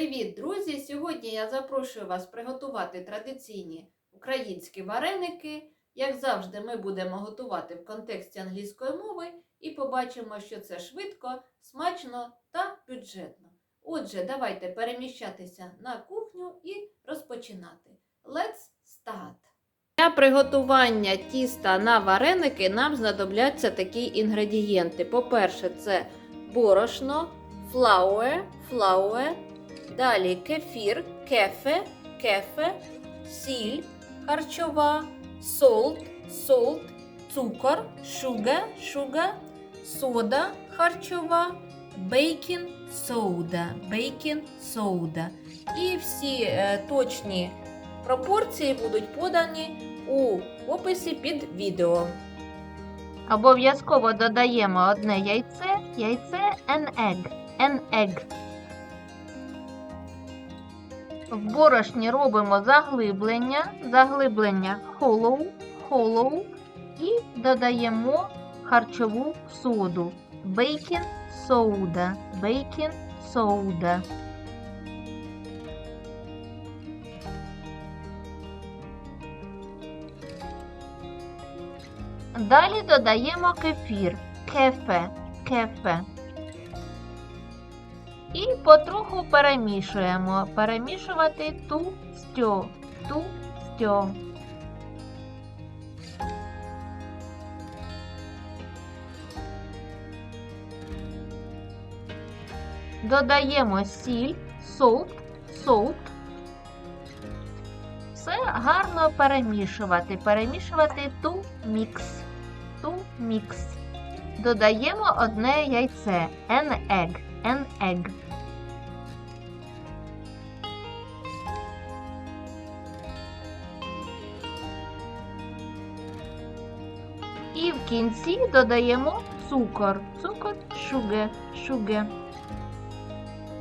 Привіт, друзі! Сьогодні я запрошую вас приготувати традиційні українські вареники. Як завжди, ми будемо готувати в контексті англійської мови і побачимо, що це швидко, смачно та бюджетно. Отже, давайте переміщатися на кухню і розпочинати. Let's start! Для приготування тіста на вареники нам знадобляться такі інгредієнти. По-перше, це борошно, флауе, флауе, Далі кефір, кефе, кефе, сіль харчова, солт, солт, цукор, шуга, шуга, сода харчова, бейкінг сода, бейкінг сода. І всі е, точні пропорції будуть подані у описі під відео. Обов'язково додаємо одне яйце, яйце and egg. An egg. В борошні робимо заглиблення, заглиблення hollow, hollow і додаємо харчову соду. Baking soda, baking soda. Далі додаємо кефір, кефе, кефе. І потроху перемішуємо. Перемішувати ту стьо, ту стьо. Додаємо сіль, солт, солт. Все гарно перемішувати. Перемішувати ту мікс, ту мікс. Додаємо одне яйце, an egg an egg. І в кінці додаємо цукор, цукор sugar, sugar.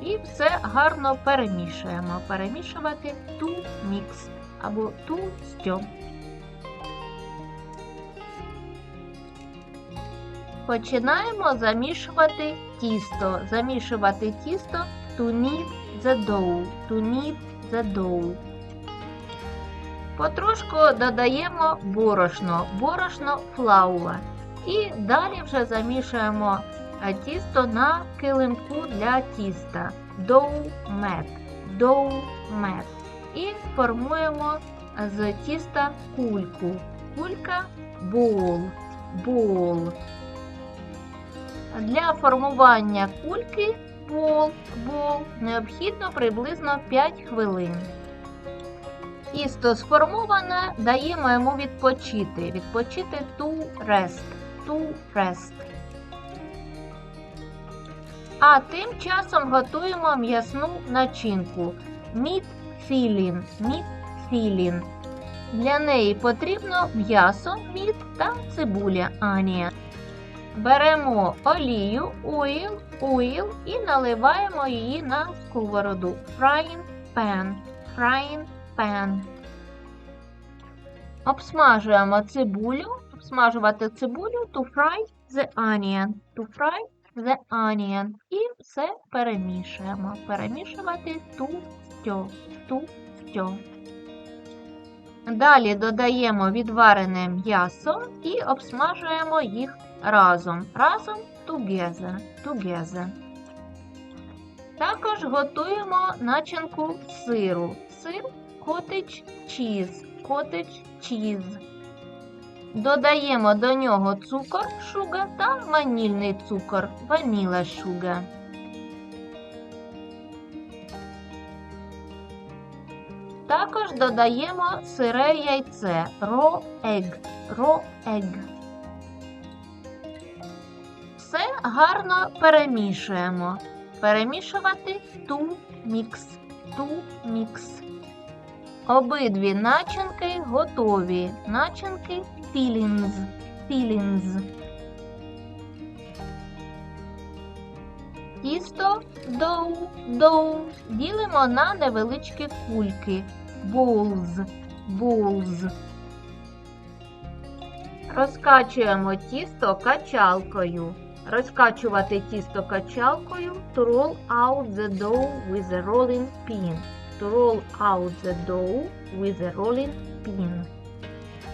І все гарно перемішуємо. Перемішувати ту мікс або ту стьо. Починаємо замішувати тісто. Замішувати тісто to knead the dough. To knead the dough. Потрошку додаємо борошно, борошно флауа. І далі вже замішуємо е, тісто на килимку для тіста. Dough mat. Dough mat. І формуємо з тіста кульку. Кулька bowl. Bowl. Для формування кульки бол, бол необхідно приблизно 5 хвилин. Тісто сформоване, даємо йому відпочити. Відпочити to rest. To rest. А тим часом готуємо м'ясну начинку. Meat filling. Meat filling. Для неї потрібно м'ясо, мід та цибуля анія. Беремо олію, oil, oil і наливаємо її на сковороду. Frying pan, frying pan. Обсмажуємо цибулю. Обсмажувати цибулю to fry the onion. To fry the onion. І все перемішуємо. Перемішувати ту стьо, ту стьо. Далі додаємо відварене м'ясо і обсмажуємо їх разом. Разом together. together. Також готуємо начинку сиру. Сир cottage cheese. Cottage cheese. Додаємо до нього цукор шуга та ванільний цукор ваніла шуга. Також додаємо сире яйце raw egg. Raw egg. Гарно перемішуємо. Перемішувати ту мікс. Ту мікс. Обидві начинки готові. Начинки fillings. Fillings. Тісто доу, доу ділимо на невеличкі кульки. Bowls. Bowls. Розкачуємо тісто качалкою. Розкачувати тісто качалкою. To roll out the dough with a rolling pin. To roll out the dough with a rolling pin.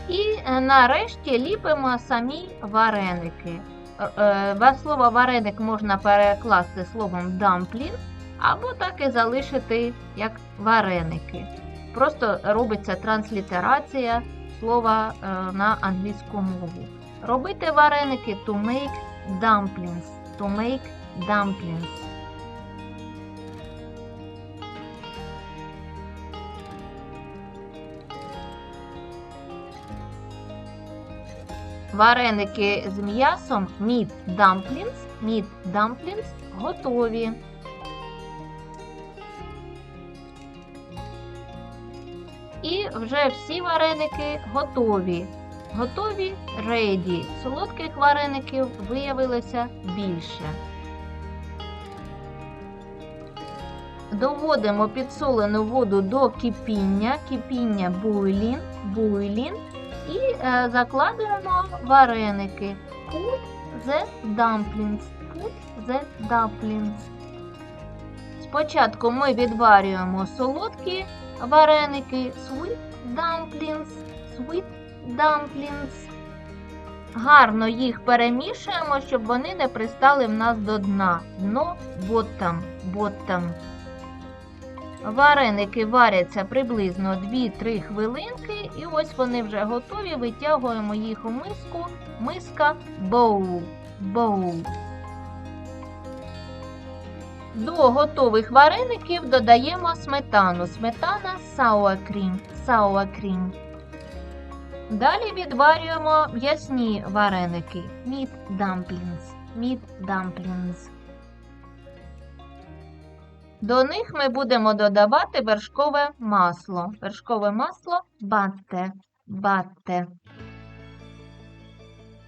І е, нарешті ліпимо самі вареники. Е, е, Слово вареник можна перекласти словом dumpling, або так і залишити як вареники. Просто робиться транслітерація слова на англійську мову. Робити вареники to make dumplings. To make dumplings. Вареники з м'ясом meat dumplings, meat dumplings готові. І вже всі вареники готові. Готові ready. Солодких вареників виявилося більше. Доводимо підсолену воду до кипіння, кипіння boiling, boiling і е, закладуємо вареники. Put the dumplings. Put the dumplings. Спочатку ми відварюємо солодкі вареники, sweet dumplings, sweet dumplings. Гарно їх перемішуємо, щоб вони не пристали в нас до дна. Дно bottom, bottom. Вареники варяться приблизно 2-3 хвилинки, і ось вони вже готові. Витягуємо їх у миску. Миска bowl. bowl. До готових вареників додаємо сметану. Сметана sour cream. Далі відварюємо м'ясні вареники. Meat dumplings. Meat dumplings. До них ми будемо додавати вершкове масло. Вершкове масло батте. Батте.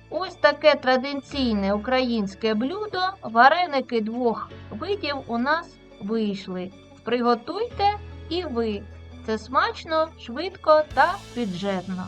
Ось таке традиційне українське блюдо. Вареники двох видів у нас вийшли. Приготуйте і ви. Це смачно, швидко та бюджетно.